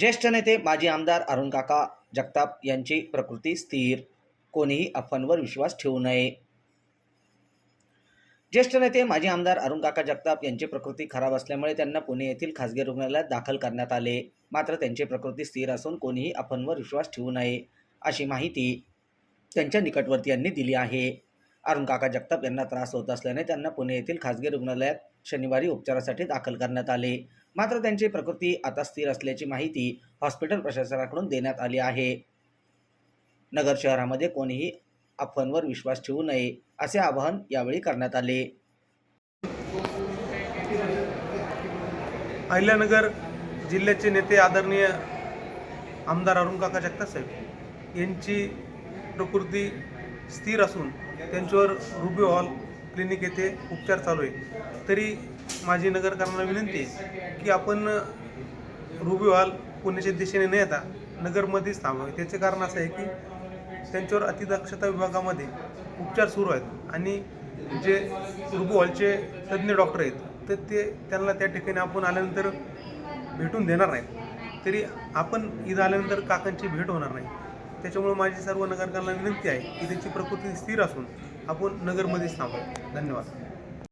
ज्येष्ठ नेते माजी आमदार अरुण काका जगताप यांची प्रकृती स्थिर. कोणीही अफवांवर विश्वास ठेवू नये. ज्येष्ठ नेते माजी आमदार अरुण काका जगताप यांची प्रकृती खराब असल्यामुळे त्यांना पुणे येथील खासगी रुग्णालयात दाखल करण्यात आले. मात्र त्यांची प्रकृती स्थिर असून कोणीही अफवांवर विश्वास ठेवू नये अशी माहिती त्यांच्या निकटवर्तीयांनी दिली आहे. अरुण काका जगताप यांना त्रास होत असल्याने त्यांना पुणे येथील खासगी रुग्णालयात शनिवारी उपचारासाठी दाखल करण्यात आले. मात्र त्यांची प्रकृती आता स्थिर असल्याची माहिती हॉस्पिटल प्रशासनाकडून देण्यात आली आहे. नगर शहरामध्ये कोणीही अफवांवर विश्वास ठेवू नये असे आवाहन यावेळी करण्यात आले. अहिल्यानगर जिल्ह्याचे नेते आदरणीय आमदार अरुण काका जगताप यांची प्रकृती स्थिर असून त्यांच्यावर रुबी हॉल क्लिनिक येथे उपचार चालू आहे. तरी माझी नगरकरांना विनंती आहे की आपण रुबी हॉल पुण्याच्या दिशेने न येता नगरमध्येच थांबावे. त्याचे कारण असं आहे की त्यांच्यावर अतिदक्षता विभागामध्ये उपचार सुरू आहेत आणि जे रुबी हॉलचे तज्ज्ञ डॉक्टर आहेत तर ते त्यांना त्या ठिकाणी आपण आल्यानंतर भेटून देणार नाहीत. तरी आपण इथं आल्यानंतर काकांची भेट होणार नाही. त्याच्यामुळे माझी सर्व नगरकरांना विनंती आहे की त्यांची प्रकृती स्थिर असून आपण नगरमध्येच थांबू. धन्यवाद.